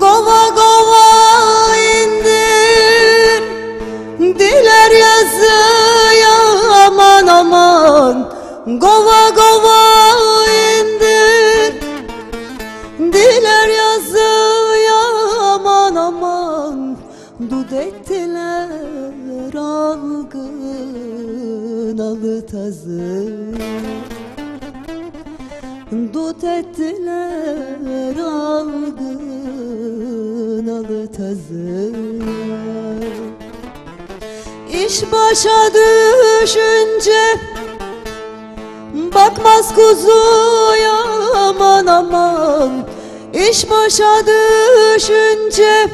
Gova gova. indir ettiler algın alı tazı. Dut ettiler algın alı tazı. İş başa düşünce Bakmaz kuzuya aman aman. İş başa düşünce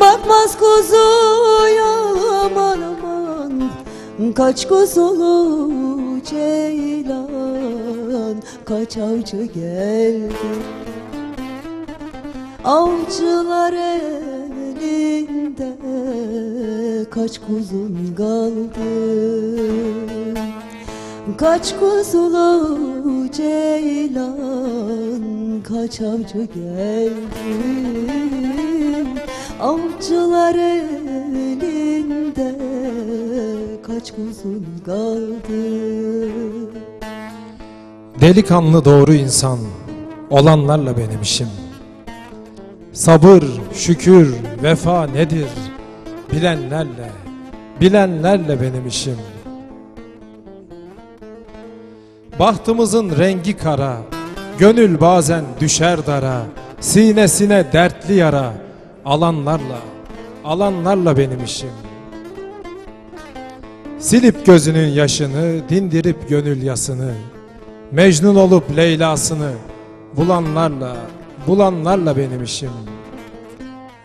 Bakmaz kuzuya aman aman. Kaç kuzulu ceylan Kaç avcı geldi. Avcılar elinde Kaç kuzun kaldı. Kaç kuzulu ceylan Kaç avcı geldi Avcılar elinde Kaç kuzun kaldı Delikanlı doğru insan olanlarla benim işim. Sabır, şükür, vefa nedir? Bilenlerle, bilenlerle benim işim. Bahtımızın rengi kara, gönül bazen düşer dara, sinesine dertli yara, alanlarla, alanlarla benim işim. Silip gözünün yaşını, dindirip gönül yasını, Mecnun olup Leyla'sını bulanlarla, bulanlarla benim işim.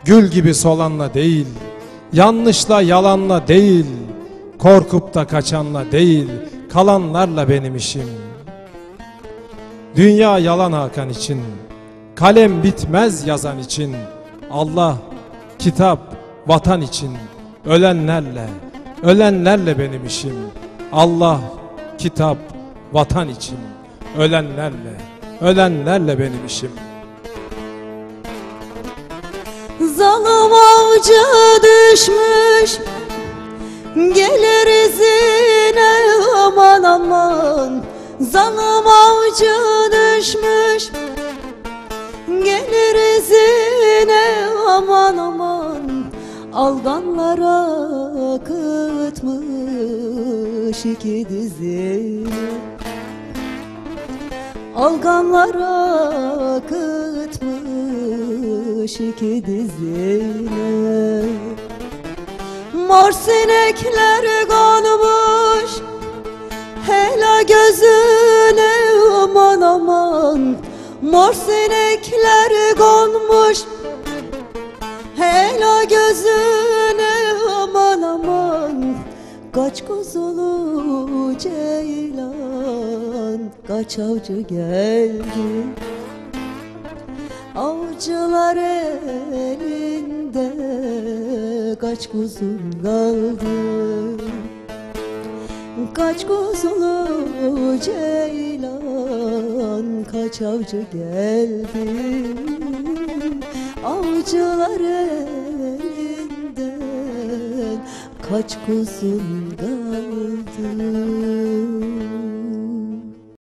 Gül gibi solanla değil, yanlışla yalanla değil, korkup da kaçanla değil, kalanlarla benim işim. Dünya yalan Hakan için, kalem bitmez yazan için, Allah, kitap, vatan için, ölenlerle, ölenlerle benim işim. Allah, kitap, vatan için, ölenlerle, ölenlerle benim işim. Zalim avcı düşmüş Gelir izine aman aman Zalim avcı düşmüş aman aman Alganlara akıtmış iki dizini Alganlara akıtmış iki dizine Mor sinekler konmuş Hela gözüne aman aman. Mor sinekler konmuş gözüne aman aman Kaç kuzulu ceylan Kaç avcı geldi. Avcılar elinde Kaç kuzun kaldı. Kaç kuzulu ceylan Kaç avcı geldi. Avcılar elinden kaç gözüm kaldı